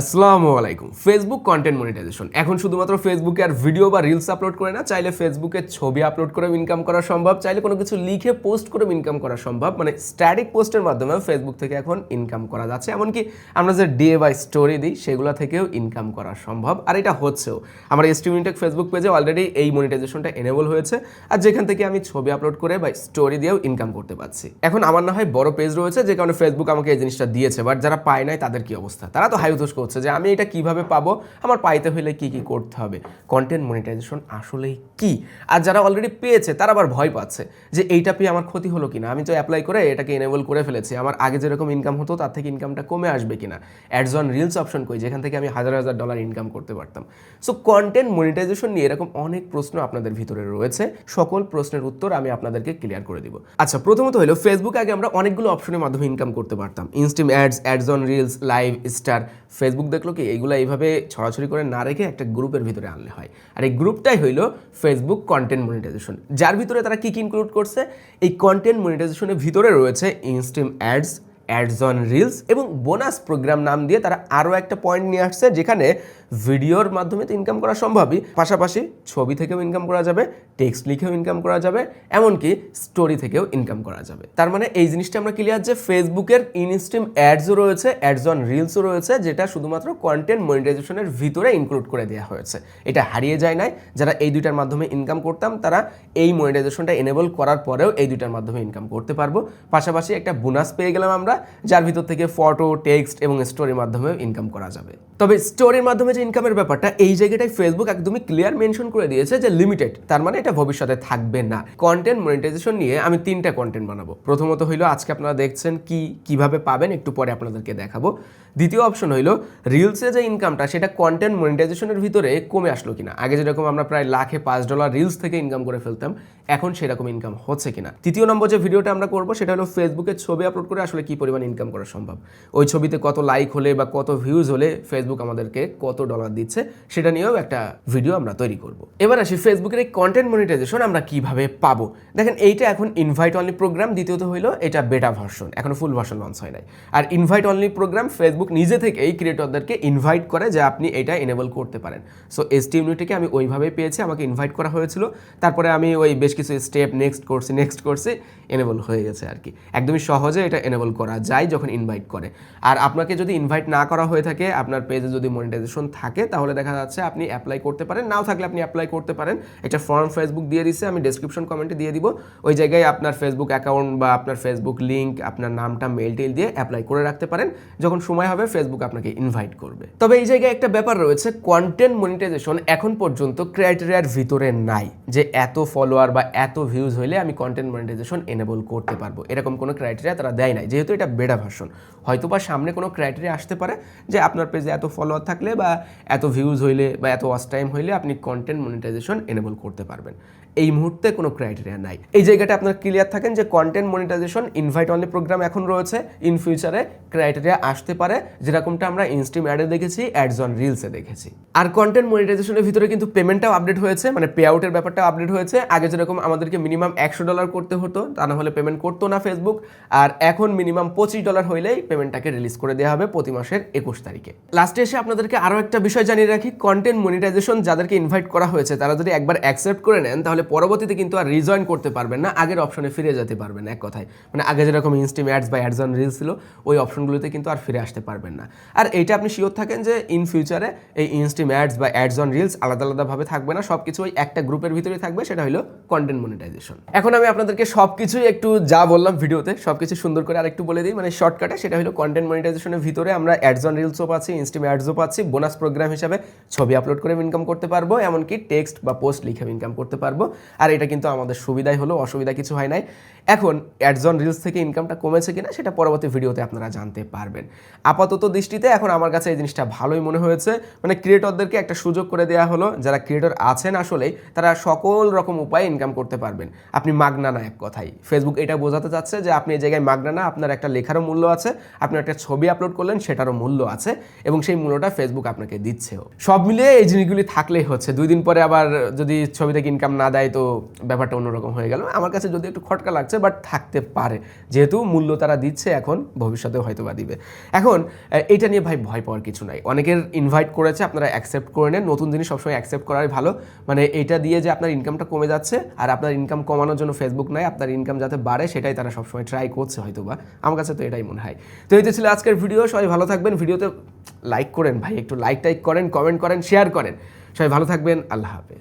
আসসালামু আলাইকুম। Facebook content monetization এখন শুধুমাত্র ফেসবুকে আর ভিডিও বা রিলস আপলোড করে না, চাইলে ফেসবুকে ছবি আপলোড করে ইনকাম করা সম্ভব, চাইলে কোনো কিছু লিখে পোস্ট করে ইনকাম করা সম্ভব। মানে স্ট্যাটিক পোস্টের মাধ্যমে ফেসবুক থেকে এখন ইনকাম করা যাচ্ছে। এমনকি আমরা যে ডিএ বাই স্টোরি দিই, সেগুলো থেকেও ইনকাম করা সম্ভব। আর এটা হচ্ছেও। আমার এস্টিমিটেক ফেসবুক পেজে অলরেডি এই মনিটাইজেশনটা এনেবল হয়েছে। আর যেখান থেকে আমি ছবি আপলোড করে বা স্টোরি দিয়েও ইনকাম করতে পারছি। এখন আমার না হয় বড় পেজ রয়েছে, যে কারণে ফেসবুক আমাকে এই জিনিসটা দিয়েছে। বাট যারা পায় নাই, তাদের কি অবস্থা? তারা তো হাই উতোষ করছে যে আমি এটা কীভাবে পাবো? আমার পাইতে হলে কি কি করতে হবে? কন্টেন্ট মনিটাইজেশন আসলেই কি? আর যারা অলরেডি পেয়েছে, তারা আবার ভয় পাচ্ছে যে এইটা পেয়ে আমার ক্ষতি হলো কিনা? আমি তো অ্যাপ্লাই করে এটাকে এনেবল করে ফেলেছি। আমার আগে যেরকম ইনকাম হতো, তার থেকে ইনকামটা কমে আসবে কিনা? অ্যাডস অন রিলস অপশন কই? যেখান থেকে আমি হাজার হাজার ডলার ইনকাম করতে পারতাম। সো কন্টেন্ট মনিটাইজেশন নিয়ে এরকম অনেক প্রশ্ন আপনাদের ভিতরে রয়েছে। সকল প্রশ্নের উত্তর আমি আপনাদেরকে ক্লিয়ার করে দিব। আচ্ছা প্রথমত হলো ফেসবুক আগে আমরা অনেকগুলো অপশনের মাধ্যমে ইনকাম করতে পারতাম। Instream ads ads on reels live star Facebook দেখল কি, এইগুলো এইভাবে ছড়াছড়ি করে না রেখে একটা গ্রুপের ভিতরে আনলে হয়। আর এই গ্রুপটাই হইল ফেসবুক কন্টেন্ট মনিটাইজেশন যার ভিতরে তারা কী কী ইনক্লুড করছে, এই কন্টেন্ট মনিটাইজেশনের ভিতরে রয়েছে instream ads ads on reels এবং বোনাস প্রোগ্রাম নাম দিয়ে তারা আরও একটা পয়েন্ট নিয়ে আসছে, যেখানে ভিডিওর মাধ্যমে তো ইনকাম করা সম্ভবই। পাশাপাশি ছবি থেকেও ইনকাম করা যাবে টেক্সট লিখেও ইনকাম করা যাবে, এমনকি স্টোরি থেকেও ইনকাম করা যাবে। তার মানে এই জিনিসটা আমরা ক্লিয়ার যে ফেসবুকের ইনস্ট্রিম অ্যাডসও রয়েছে অ্যাডস অন রিলসও রয়েছে, যেটা শুধুমাত্র কন্টেন্ট মনিটাইজেশনের ভিতরে ইনক্লুড করে দেওয়া হয়েছে। এটা হারিয়ে যায় নাই। যারা এই দুইটার মাধ্যমে ইনকাম করতাম, তারা এই মনিটাইজেশনটা এনেবল করার পরেও এই দুইটার মাধ্যমে ইনকাম করতে পারব। পাশাপাশি একটা বোনাস পেয়ে গেলাম আমরা, যার ভিতর থেকে ফটো টেক্সট এবং স্টোরির মাধ্যমেও ইনকাম করা যাবে। তবে স্টোরির মাধ্যমে যে ইনকামের ব্যাপারটা এই জায়গাটায় ফেসবুক একদমই ক্লিয়ার মেনশন করে দিয়েছে যে লিমিটেড তার মানে এটা ভবিষ্যতে থাকবে না। কন্টেন্ট মনিটাইজেশন নিয়ে আমি তিনটা কন্টেন্ট বানাবো। প্রথমত হইল আজকে আপনারা দেখছেন কি, কীভাবে পাবেন, একটু পরে আপনাদেরকে দেখাবো। দ্বিতীয় অপশন হইল রিলসে যে ইনকামটা সেটা কন্টেন্ট মনিটাইজেশনের ভিতরে কমে আসলো কিনা? আগে যেরকম আমরা প্রায় লাখে পাঁচ ডলার রিলস থেকে ইনকাম করে ফেলতাম, এখন সেরকম ইনকাম হচ্ছে কিনা? তৃতীয় নম্বর যে ভিডিওটা আমরা করব, সেটা হলো ফেসবুকে ছবি আপলোড করে আসলে কি পরিমাণ ইনকাম করা সম্ভব? ওই ছবিতে কত লাইক হলে বা কত ভিউজ হলে ফেসবুক আমাদেরকে কত ডলার দিচ্ছে, সেটা নিয়েও একটা ভিডিও আমরা তৈরি করব। এবার আসি ফেসবুকের এই কন্টেন্ট মনিটাইজেশন আমরা কীভাবে পাবো? দেখেন, এইটা এখন ইনভাইট অনলি প্রোগ্রাম দ্বিতীয়ত হইল এটা বেটা ভার্সন এখনও ফুল ভার্সন লঞ্চ হয় নাই। আর ইনভাইট অনলি প্রোগ্রাম ফেসবুক নিজে থেকে এই ক্রিয়েটরদেরকে ইনভাইট করে যে আপনি এটা এনেবল করতে পারেন। সো এস টি ইউনিটিকে আমি ওইভাবেই পেয়েছি, আমাকে ইনভাইট করা হয়েছিল। তারপরে আমি ওই বেশ কিছু স্টেপ নেক্সট করছি নেক্সট করছি এনেবল হয়ে গেছে আর কি। একদমই সহজে এটা এনেবল করা যায় যখন ইনভাইট করে। আর আপনাকে যদি ইনভাইট না করা হয়ে থাকে, আপনার পেজে যদি মনিটাইজেশন থাকে, তাহলে দেখা যাচ্ছে আপনি অ্যাপ্লাই করতে পারেন। নাও থাকলে আপনি অ্যাপ্লাই করতে পারেন। একটা ফর্ম ফেসবুক দিয়ে দিচ্ছে আমি ডেসক্রিপশন কমেন্টে দিয়ে দিব। ওই জায়গায় আপনার ফেসবুক অ্যাকাউন্ট বা আপনার ফেসবুক লিঙ্ক আপনার নামটা মেল টেল দিয়ে অ্যাপ্লাই করে রাখতে পারেন। যখন সময় হবে ফেসবুক আপনাকে ইনভাইট করবে। তবে এই জায়গায় একটা ব্যাপার রয়েছে কন্টেন্ট মনিটাইজেশন এখন পর্যন্ত ক্রাইটেরিয়ার ভিতরে নাই যে এত ফলোয়ার বা এত ভিউজ হইলে আমি কন্টেন্ট মনিটাইজেশন এনেবল করতে পারব। এরকম কোনো ক্রাইটেরিয়া তারা দেয় নাই, যেহেতু এটা বেটা ভার্সন হয়তো বা সামনে কোনো ক্রাইটেরিয়া আসতে পারে যে আপনার পেজে এত ফলোয়ার থাকলে বা এত ভিউজ হইলে বা এত ওয়াচ টাইম হইলে আপনি কন্টেন্ট মনিটাইজেশন এনেবল করতে পারবেন। এই মুহূর্তে কোনো ক্রাইটেরিয়া নাই। এই জায়গাটা আপনার ক্লিয়ার থাকেন যে content monetisation invite only programme এখন রয়েছে। ইন ফিউচারে ক্রাইটেরিয়া আসতে পারে। যেরকমটা আমরা ইনস্টিম অ্যাডে দেখেছি অ্যাডস অন রিলসে দেখেছি। আর কন্টেন্ট মনিটাইজেশনের ভিতরে কিন্তু পেমেন্টটাও আপডেট হয়েছে মানে পে আউটের ব্যাপারটা আপডেট হয়েছে। আগে যেরকম আমাদেরকে মিনিমাম একশো ডলার করতে হতো, তা না হলে পেমেন্ট করতো না ফেসবুক আর এখন মিনিমাম পঁচিশ ডলার হইলেই পেমেন্টটাকে রিলিজ করে দেওয়া হবে প্রতি মাসের একুশ তারিখে। লাস্টে এসে আপনাদেরকে আরও একটা বিষয় জানিয়ে রাখি কন্টেন্ট মনিটাইজেশন যাদেরকে ইনভাইট করা হয়েছে, তারা যদি একবার অ্যাকসেপ্ট করে নেন, তাহলে পরবর্তীতে কিন্তু আর রিজয়েন করতে পারবেন না, আগের অপশনে ফিরে যেতে পারবেন এক কথায়। মানে আগে যেরকম ইনস্টিম অ্যাডস বা অ্যাডস অন রিলস ছিল, ওই অপশনগুলোতে কিন্তু আর ফিরে আসতে পারবেন না। আর এইটা আপনি শিওর থাকেন যে ইন ফিউচারে এই ইনস্টিম অ্যাডস বা অ্যাডস অন রিলস আলাদা আলাদাভাবে থাকবে না সব কিছু ওই একটা গ্রুপের ভিতরে থাকবে, সেটা হলো কন্টেন্ট মনিটাইজেশন এখন আমি আপনাদেরকে সব কিছুই একটু যা বললাম ভিডিওতে সব কিছু সুন্দর করে আরেকটু বলে দিই মানে শর্টকাটে সেটা হলো কন্টেন্ট মনিটাইজেশনের ভিতরে আমরা অ্যাডস অন রিলসও পাচ্ছি ইনস্টিম অ্যাডসও পাচ্ছি বোনাস প্রোগ্রাম হিসাবে ছবি আপলোড করে ইনকাম করতে পারব, এমনকি টেক্সট বা পোস্ট লিখে ইনকাম করতে পারব। আর এটা কিন্তু আমাদের সুবিধাই হলো, অসুবিধা কিছু হয় নাই। এখন অ্যাডস অন রিলস থেকে ইনকামটা কমেছে কিনা, সেটা পরবর্তী ভিডিওতে আপনারা জানতে পারবেন। আপাতত দৃষ্টিতে এখন আমার কাছে এই জিনিসটা ভালোই মনে হয়েছে। মানে ক্রিয়েটরদেরকে একটা সুযোগ করে দেওয়া হলো, যারা ক্রিয়েটর আছেন আসলেই, তারা সকল রকম উপায়ে ইনকাম করতে পারবেন। আপনি মাগনা না এক কথাই ফেসবুক এটা বোঝাতে চাচ্ছে যে আপনি এই জায়গায় মাগনা না, আপনার একটা লেখারও মূল্য আছে, আপনি একটা ছবি আপলোড করলেন, সেটারও মূল্য আছে, এবং সেই মূল্যটা ফেসবুক আপনাকে দিচ্ছেও। সব মিলিয়ে এই জিনিসগুলি থাকলেই হচ্ছে। দুই দিন পরে আবার যদি ছবি থেকে ইনকাম না দেয়, তো ব্যাপারটা অন্যরকম হয়ে গেল। আমার কাছে যদি একটু খটকা লাগছে বাট থাকতে পারে। যেহেতু মূল্য তারা দিচ্ছে, এখন ভবিষ্যতে হয়তো বা দিবে। এখন এটা নিয়ে ভাই ভয় পাওয়ার কিছু নাই। অনেকের ইনভাইট করেছে, আপনারা অ্যাকসেপ্ট করে নেন। নতুন জিনিস সবসময় অ্যাকসেপ্ট করাই ভালো। মানে এটা দিয়ে যে আপনার ইনকামটা কমে যাচ্ছে, আর আপনার ইনকাম কমানোর জন্য ফেসবুক নাই, আপনার ইনকাম যাতে বাড়ে, সেটাই তারা সবসময় ট্রাই করছে হয়তো বা আমার কাছে তো এটাই মনে হয়। তো এই তো ছিল আজকের ভিডিও সবাই ভালো থাকবেন। ভিডিওতে লাইক করেন ভাই, একটু লাইক টাইক করেন কমেন্ট করেন শেয়ার করেন। সবাই ভালো থাকবেন, আল্লাহ হাফেজ।